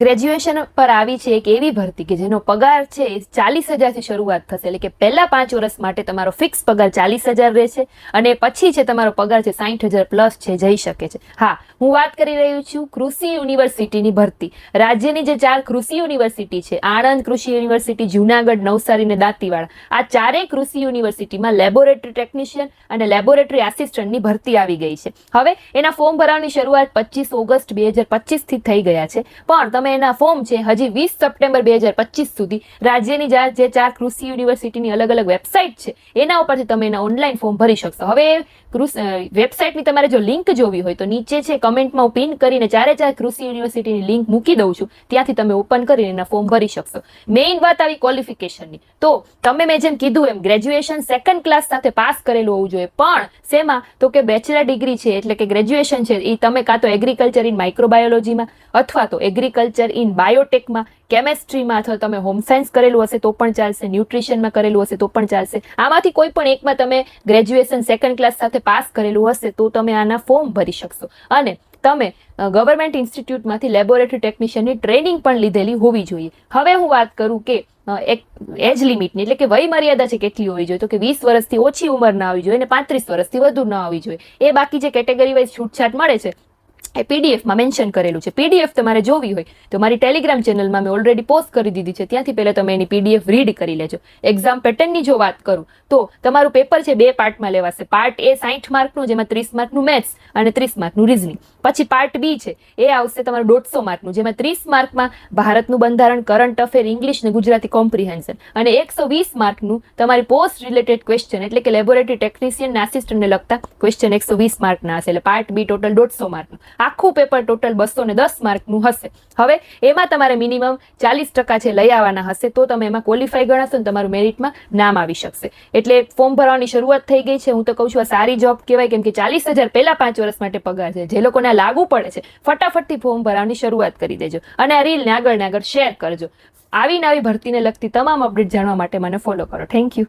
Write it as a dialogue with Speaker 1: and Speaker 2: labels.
Speaker 1: Graduation પર આવી છે એક એવી ભરતી કે જેનો પગાર છે એ ચાલીસ હજારથી શરૂઆત થશે. એટલે કે પહેલા પાંચ વર્ષ માટે તમારો ફિક્સ પગાર ચાલીસ હજાર રહેશે અને પછી છે તમારો પગાર છે સાઠ હજાર પ્લસ છે જઈ શકે છે. હા, હું વાત કરી રહ્યું છું કૃષિ યુનિવર્સિટીની ભરતી. રાજ્યની જે ચાર કૃષિ યુનિવર્સિટી છે, આણંદ કૃષિ યુનિવર્સિટી, જુનાગઢ, નવસારી અને દાંતીવાડા, આ ચારેય કૃષિ યુનિવર્સિટીમાં લેબોરેટરી ટેકનિશિયન અને લેબોરેટરી આસિસ્ટન્ટની ભરતી આવી ગઈ છે. હવે એના ફોર્મ ભરવાની શરૂઆત પચીસ ઓગસ્ટ બે હજાર પચીસથી થઈ ગયા છે. પણ તમે એના ફોર્મ છે હજી વીસ સપ્ટેમ્બર બે હજાર પચીસ સુધી. રાજ્યની જા- ચાર કૃષિ યુનિવર્સિટીની અલગ અલગ વેબસાઇટ છે, એના ઉપરથી તમે એના ઓનલાઈન ફોર્મ ભરી શકશો. હવે વેબસાઇટની તમારે જો લિંક જોવી હોય તો નીચે છે કમેન્ટમાં હું પિન કરીને ચારે ચાર કૃષિ યુનિવર્સિટીની લિંક મૂકી દઉં છું. ત્યાંથી તમે ઓપન કરીને એના ફોર્મ ભરી શકશો. મેઇન વાત આવી ક્વોલિફિકેશનની. તો તમે મેં જેમ કીધું એમ ગ્રેજ્યુએશન સેકન્ડ ક્લાસ સાથે પાસ કરેલું હોવું જોઈએ. પણ શેમાં? તો કે બેચલર ડિગ્રી છે, એટલે કે ગ્રેજ્યુએશન છે એ તમે કાં તો એગ્રીકલ્ચર ઇન માઇક્રોબાયોલોજીમાં અથવા તો એગ્રીકલ્ચર ઇન બાયોટેકમાં, કેમેસ્ટ્રીમાં અથવા તમે હોમ સાયન્સ કરેલું હશે તો પણ ચાલશે, ન્યુટ્રિશનમાં કરેલું હશે તો પણ ચાલશે. આમાંથી કોઈ પણ એકમાં તમે ગ્રેજ્યુએશન સેકન્ડ ક્લાસ સાથે પાસ કરેલું હશે તો તમે આના ફોર્મ ભરી શકશો. અને તમે ગવર્મેન્ટ ઇન્સ્ટિટ્યૂટમાંથી લેબોરેટરી ટેકનિશિયનની ટ્રેનિંગ પણ લીધેલી હોવી જોઈએ. હવે હું વાત કરું કે એક, એજ લિમિટની, એટલે કે વય મર્યાદા છે કેટલી હોવી જોઈએ? તો કે વીસ વર્ષથી ઓછી ઉંમર ના આવવી જોઈએ અને પાંત્રીસ વર્ષથી વધુ ન આવવી જોઈએ. એ બાકી જે કેટેગરી વાઇઝ છૂટછાટ મળે છે એ પીડીએફમાં મેન્શન કરેલું છે. પીડીએફ તમારે જોવી હોય તો મારી ટેલિગ્રામ ચેનલમાં મેં ઓલરેડી પોસ્ટ કરી દીધી છે. ત્યાંથી પહેલાં તમે એની પીડીએફ રીડ કરી લેજો. એક્ઝામ પેટર્નની જો વાત કરું, તો તમારું પેપર છે બે પાર્ટમાં લેવાશે. પાર્ટ એ સાઠ માર્કનું જેમાં ત્રીસ માર્કનું મેથ્સ અને ત્રીસ માર્કનું રિઝનિંગ પછી પાર્ટ બી છે, એ આવશે તમારું દોઢસો માર્કનું જેમાં ત્રીસ માર્કમાં ભારતનું બંધારણ કરંટ અફેર ઇંગ્લિશ ને ગુજરાતી કોમ્પ્રિહેન્શન અને એકસો વીસ માર્કનું તમારી પોસ્ટ રિલેટેડ ક્વેશ્ચન એટલે કે લેબોરેટરી ટેકનિશિયન આસિસ્ટન્ટને લગતા ક્વેશ્ચન એકસો વીસ માર્કના હશે. એટલે પાર્ટ બી ટોટલ દોઢસો માર્કનું આખું પેપર ટોટલ બસો ને દસ માર્કનું હશે. હવે એમાં તમારે મિનિમમ ચાલીસ ટકા છે લઈ આવવાના હશે, તો તમે એમાં ક્વોલિફાય ગણાશો ને તમારું મેરિટમાં નામ આવી શકશે. એટલે ફોર્મ ભરવાની શરૂઆત થઈ ગઈ છે. હું તો કહું છું, આ સારી જોબ કહેવાય, કેમ કે ચાલીસ હજાર પહેલા પાંચ વર્ષ માટે પગાર છે. જે લોકોને લાગુ પડે છે, ફટાફટથી ફોર્મ ભરવાની શરૂઆત કરી દેજો. અને આ રીલને આગળ ને આગળ શેર કરજો. આવી નવી ભરતીને લગતી તમામ અપડેટ જાણવા માટે મને ફોલો કરો. Thank you